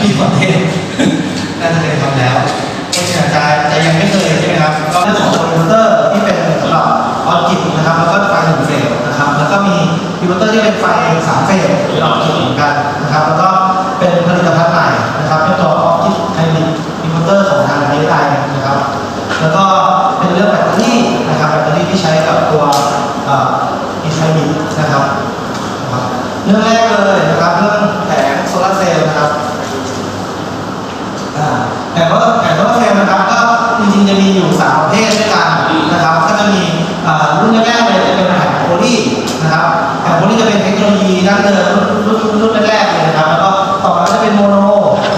พี่ขอเทศน่าจะเคยทำแล้วคุณอาจารยแต่ยังไม่เคยใช่ไหมครับ ก็เรื่องของคอมพิวเตอร์ที่เป็นสำหรับออกิตนะครับ แล้วก็ไฟหนึ่งเฟสนะครับ แล้วก็มีคอมพิวเตอร์ที่เป็นไฟสามเฟสหรือออจิตเหมือนกันนะครับ แล้วก็เป็นผลิตภัณฑ์ใหม่นะครับเป็นตัวออจิตไฮบริดคอมพิวเตอร์ของทางดีได้นะครับ แล้วก็เป็นเรื่องแบตเตอรี่นะครับแบตเตอรี่ที่ใช้กับตัวอีไฮบริดนะครับ เรื่องแรก เดิมรุ่นรุ่นแรกๆเลยนะครับแล้วก็ต่อมาก็จะเป็นโมโน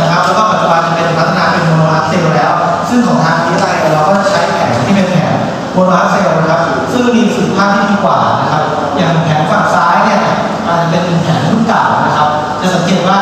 นะครับแล้วก็ปัจจุบันจะเป็นพัฒนาเป็นโมโนอาร์เซลแล้ว ซึ่งของทางวิทยาลัยเราก็ใช้แผงที่เป็นแผงโมโนอาร์เซลนะครับซึ่งมีสุขภาพที่ดีกว่านะครับอย่างแผงฝั่งซ้ายเนี่ยเป็นแผงรุ่นเก่านะครับจะสังเกตว่า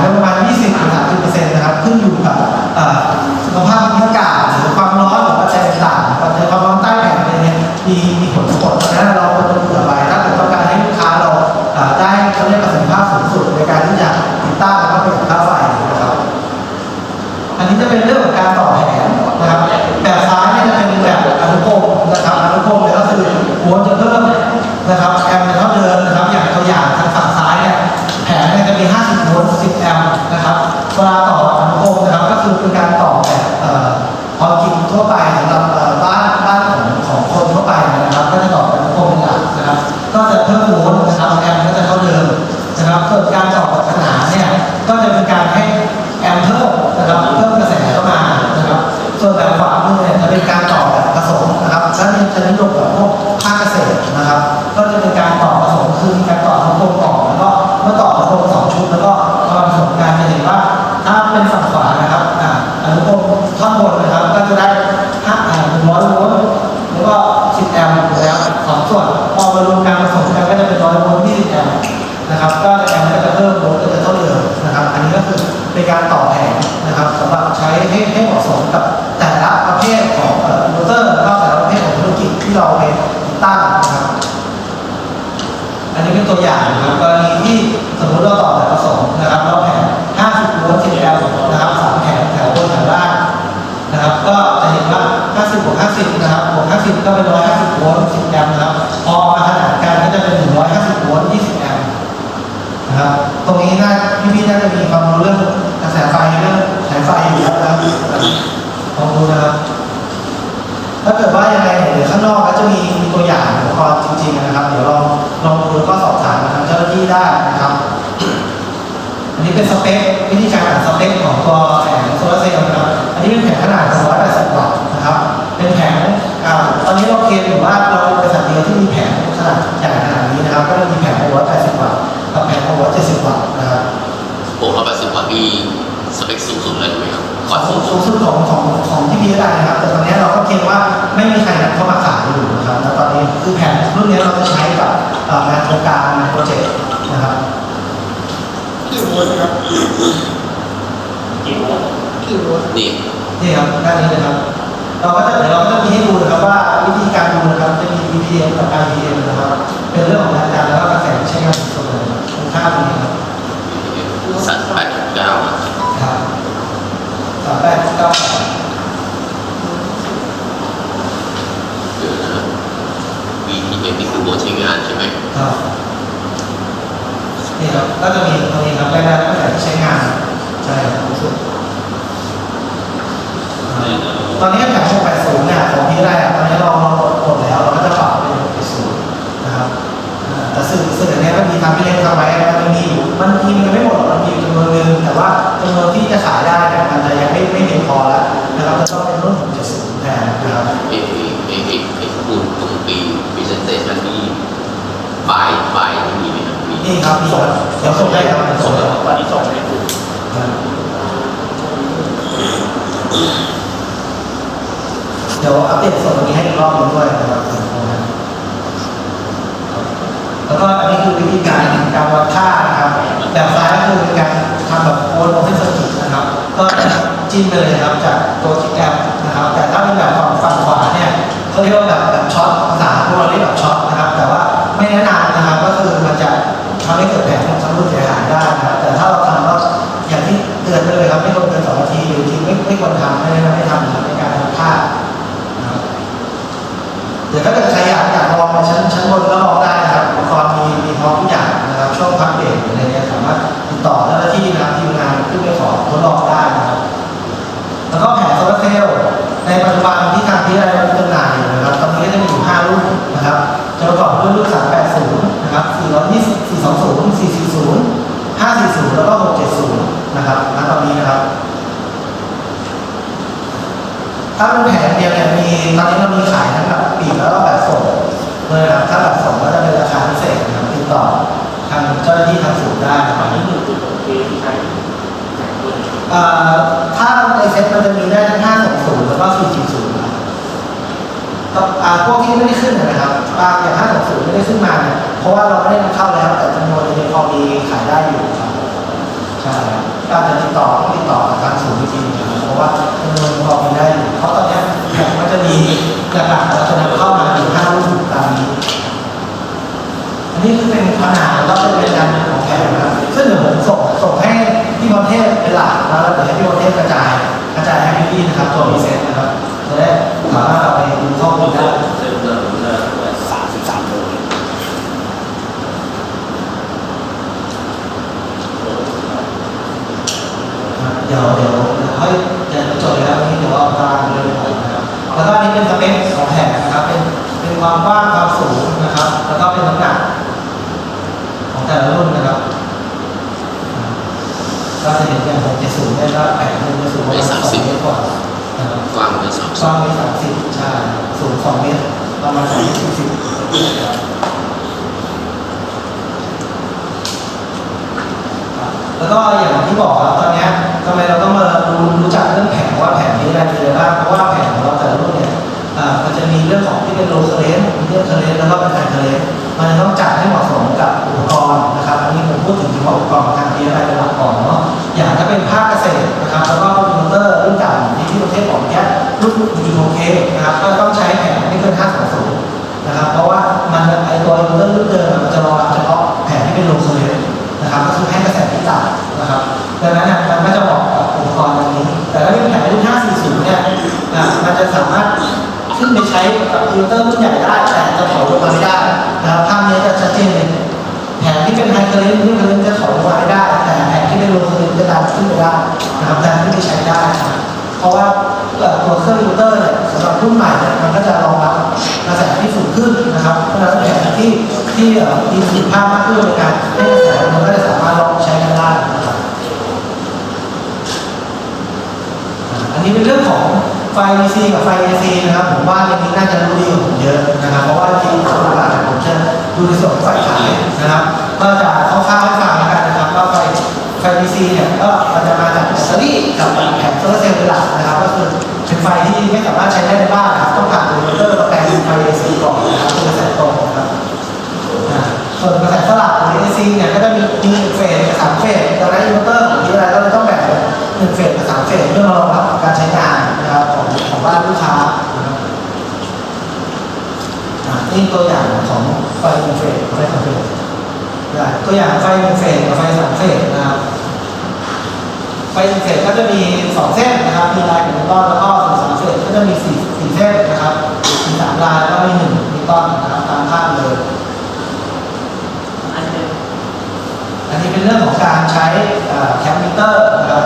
no อันนี้เป็นตัวอย่างนะครับกรณีที่สมมติเราต่อแถวสองนะครับเราแผง50โวลต์ CL นะครับสามแผงแถวบนแถวล่างนะครับ ก็จะเห็นว่า 50บวก50 นะครับบวก50 ก็เป็น 150โวลต์ 10แอมป์นะครับ พอมาขนาดกันก็จะเป็น 150โวลต์ 20แอมป์นะครับ ตรงนี้น่าพี่ๆน่าจะมีความรู้เรื่องกระแสไฟเรื่องสายไฟอยู่แล้วนะครับลองดูนะครับ เป็นสเปควิธีการหาสเปคของตัวแผงโซลาร์เซลล์นะครับ อันนี้เป็นแผงขนาด280วัตต์นะครับ เป็นแผงตอนนี้เราเคลมอยู่ว่าเราเป็นบริษัทเดียวที่มีแผงขนาดใหญ่ขนาดนี้นะครับ ก็มีแผง680วัตต์กับแผง670วัตต์นะครับ680วัตต์มีสเปคสูงสุดเลยไหมครับสูงสูงสุดของของของที่พีได้นะครับ แต่ตอนนี้เราก็เคลมว่าไม่มีใครนัำเข้ามาขายอยู่นะครับ แล้วตอนนี้คือแผนรุ่นนี้เราจะใช้กับงานโครงการงานโปรเจกต์นะครับ กี่โครับกี่โวกี่โนี่นี่ครับด้านนี้นะครับ เราก็จะเดี๋ยวเราจะมีให้ดูนะครับว่าวิธีการดูนะครับจะมี BPM กับ RPM นะครับ เป็นเรื่องของการแล้วก็กระแสเใช้งานสมวนตัวค่าตรงนี้ครับสัตว์แปดเก้าครับสามแปดเก้าเดี๋ยวนะ BPM นี่คือโวลต์ใช้งานใช่ไหมครับ นี่ครับก็จะมีตรงนี้ครับแรงดันกระแต่ใช้งานใช่ครับรู้สึกตอนนี้จาก680เนี่ยของที่ได้ตอนนี้เราเรากดแล้วเราก็จะปรับเป็น670นะครับแต่สื่อสื่อเนี้ยก็มีทำที่เล่นทำไว้มันมีอยู่มันมีมันไม่หมดหรอกมันมีจำนวนหนึงแต่ว่าจำนวนที่จะขายได้เนี่ยมันจะยังไม่ไม่เพียงพอแล้วนะครับจะต้องเป็นรุ่น670แทนนะครับ เอเอเอเอเอข้อมูลตรงปี presentation นี่ไฟล์ไฟล์ที่มีไหมครับมี นี่ครับส่งเดี๋ยวส่งให้ครับเดี๋ยวส่งให้ครับวันนี้ส่งให้ดูเดี๋ยวอัปเดตส่วนตรงนี้ให้อีกรอบนึงด้วยนะครับแล้วก็อันนี้คือวิธีการการวัดค่านะครับแบบซ้ายก็คือการทำแบบโอนโอเพนสกินะครับ ก็จิ้มไปเลยครับจากตัวที่แกรมนะครับ แต่ถ้าเป็นแบบ ยเนี่ยมีตอนนี้เรามีขายทั้งแบบปีกแล้วก็แบบส่งเลยนะครับถ้าแบบส่งก็จะเป็นราคาพิเศษนะครับติดต่อทางเจ้าหน้าที่ทางศูนย์ได้นะคอัรันนี้คือจุดโอเคที่ใช้ถ้าในเซ็ตมันจะมีได้ทั้ง520แล้วก็440นะครับก็อ่าพวกที่ไม่ได้ขึ้นนะครับบางอย่าง520ไม่ได้ขึ้นมาเนี่ยเพราะว่าเราไม่ได้นำเข้าแล้วแต่จำนวนยังพอมีขายได้อยู่ครับใช่ครับกาจจะติดต่อต้องติดต่อทางศูนย์จริงๆนะครับเพราะว่าจำนวนพอมีได้อยู่เพราะตอนนี้ จะมีหลักๆเราจะนำเข้ามาอยู่5รุ่นตามนี้อันนี้คือเป็นขนาแล้วเป็นเป็นการของแผนนะครับซึ่งเดี๋ยวผมส่งส่งให้พี่พรเทพเป็นหลักแล้วเดี๋ยวให้พี่พรเทพกระจายกระจายให้พี่ๆนะครับตัวมีเซ็ตนะครับจะได้สามารถเอาไปดูข้อมูลได้เดิมเดิมเดิมสามสิบสามโลเดี๋ยวเดี๋ยวเดี๋ย แล้วก็นี้เป็นสเปคของแผ่นนะครับ เป็นเป็นความกว้างความสูงนะครับ แล้วก็เป็นน้ำหนักของแต่ละรุ่นนะครับก็จะเห็นเป็น670ได้แล้ว8 ภาคเกษตรนะครับ แล้วก็มอเตอร์รุ่นเก่าที่ที่ประเทศบอกเนี้ยรุ่นยูโอเคนะครับ ก็ต้องใช้แผงไม่เกิน520นะครับ เพราะว่ามันไอตัวมอเตอร์รุ่นเดิมมันจะรองรับเฉพาะแผงที่เป็นโลเคเลนนะครับ ก็คือให้กระแสที่ต่ำนะครับ ดังนั้นเนี่ยมันก็จะเหมาะกับอุปกรณ์ตรงนี้ แต่ถ้าเป็นแผงรุ่น540เนี่ยอะมันจะสามารถขึ้นไปใช้กับอินเวอเตอร์รุ่นใหญ่ได้แต่จะถอยลงมาไม่ได้นะครับภาพนี้จะชัดเจนเลยแผงที่เป็นไฮเกรนรุ่นเกรนจะถอยลงมาไม่ได้ แต่แผงที่เป็นโลเก รนจะดันขึ้นไปได้นะครับดันขึ้นไปใช้ได้ครับเพราะว่าตัวเครื่องอิเวอร์เตอร์เนี่ยสำหรับรุ่นใหม่เนี่ยมันก็จะรองรับกระแสที่สูงขึ้นนะครับเพราะฉะนั้นแผงที่ที่มีประสิทธิภาพมากขึ้นในการให้กระแสมันก็จะสามารถรองใช้กันได้นะครับอันนี้เป็นเรื่องของไฟ DC กับไฟ AC นะครับผมว่าเรื่องนี้น่าจะรู้ดีกว่าผมเยอะนะครับเพราะว่าจริงๆส่วนหลักๆผมจะดูในส่วนของไฟขายนะครับ ก็จะคร่าวๆให้ฟังแล้วกันะครับ ไฟไฟ DC เนี่ยก็มันจะมาจากแบตเตอรี่กับแผงโซลาร์เซลล์เป็นหลักนะครับก็คือเป็นไฟที่ไม่สามารถใช้ได้ในบ้านนะครับต้องผ่านอินเวอร์เตอร์มาแปลงเป็นไฟ AC ก่อนนะครับเป็นกระแสตรงนะครับส่วนกระแสสลับหรือ AC เนี่ยก็จะมีมีหนึ่งเฟสกับสามเฟสดังนั้นอินเวอร์เตอร์ของที่อะไรก็เลยต้องแบ่งเป็นหนึ่งเฟสกับสามเฟสเพื่อมารองรับการใช้งานนะครับของของบ้านลูกค้านะครับนี่ตัวอย่างของไฟหนึ่งเฟสไฟสามเฟสตัวอย่างไฟหนึ่งเฟสกับไฟสามเฟสนะครับ ไฟหนึ่งเฟสก็จะมีสองเส้นนะครับมีลายกับมีต้อนแล้วก็ส่วนสามเฟสก็จะมีสี่สี่เส้นนะครับมีสามลายแล้วก็มีหนึ่งมีต้อนนะครับตามภาพเลยอันนี้อันนี้เป็นเรื่องของการใช้แคปมิเตอร์นะครับ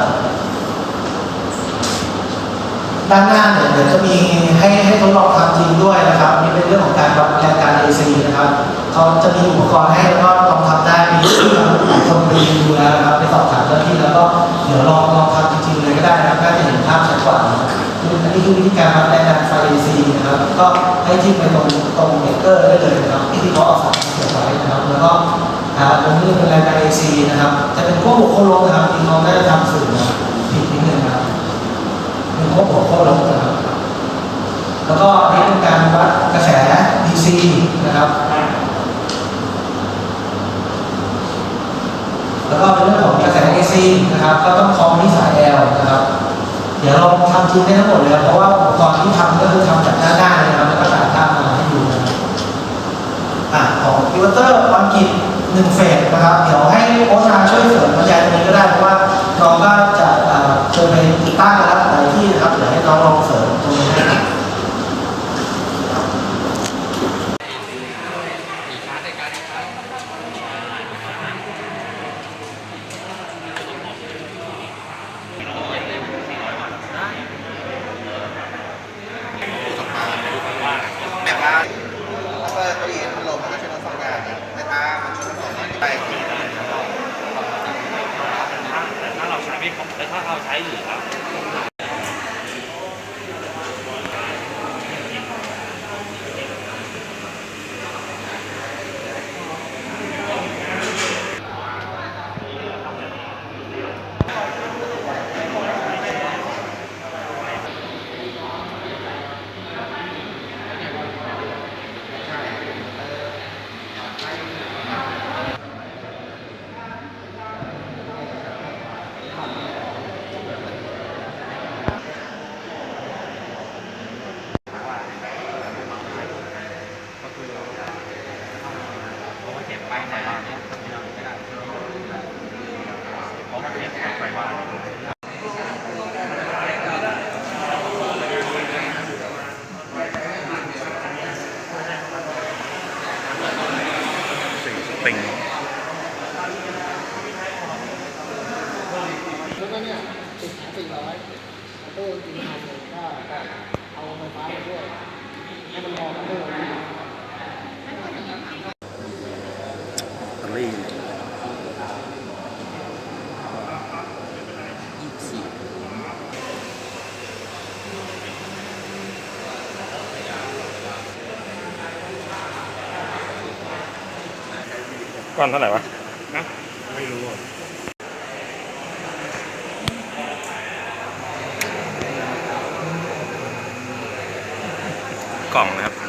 ด้านหน้าเนี่ยเดี๋ยวจะมีให้ให้ทดลองทำจริงด้วยนะครับนี่เป็นเรื่องของการวัดแรงการ AC นะครับเขาจะมีอุปกรณ์ให้แล้วก็ลองทำได้ ให้ทิ้งไปตรงตรงเบรกเกอร์ได้เลยนะครับที่เขาเอาสายเสียบไว้นะครับ แล้วก็ครับตรงนี้เป็นรายการ AC นะครับ จะเป็นพวกบุคคลลงนะครับที่เขาได้ทำสื่อนะผิดนิดนึงนะครับเป็นพวกบุคคลลงนะครับ แล้วก็อันนี้เป็นการวัดกระแส DC นะครับ แล้วก็เป็นเรื่องของกระแส AC นะครับ ก็ต้องคองที่สาย L นะครับ เดี๋ยวเราทำจริงได้ทั้งหมดเลยครับเพราะว่าอุปกรณ์ที่ทำก็คือทำจากด้าหน้าเลยนะครับ แล้วก็ถ่ายภาพมาให้ดูนะครับ อะของอิน เวอร์เตอร์ออนกิจหนึ่งเฟสนะครับ เดี๋ยวให้โอชาช่วยเสริมบรรยายตรงนี้ก็ได้เพราะว่าน้องก็จะเอ่อเคยไปติดตั้งแล้วหลายที่นะครับเดี๋ยวให้น้องลองเสริมตรงนี้ให้ครับ แบบว่าเปิดตู้เย็นพัดลมมันก็ช่วยทั้งสองอย่างนะแต่ถ้ามันช่วยทั้งสองอย่างไป ถ้าเราใช้ไม่ครบแต่ถ้าเราใช้อยู่ครับ แล้วก็เนี่ยติดสี่ร้อยตู้จริงๆผมก็เอาไฟฟ้ามาด้วยให้มันพอกับตู้นะ ตลี่ยี่สิบสี่ก้อนเท่าไหร่วะ นะไม่รู้อะกล่องนะครับ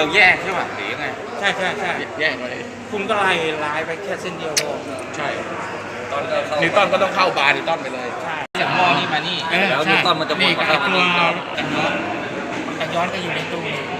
เราแยกใช่ป่ะหรือยังไงใช่ใช่ใช่แยกไว้คุณก็ไล่ไล่ไปแค่เส้นเดียวพอใช่ตอนนิวตันก็ต้องเข้าบาร์นิวตันไปเลยใช่จากหม้อนี่มานี่แล้วนิวตันมันจะหมดนี่ก็ไอ้เข้ามาตัวนี่กันย้อนกันย้อนก็อยู่ในตู้เออเดี๋ยว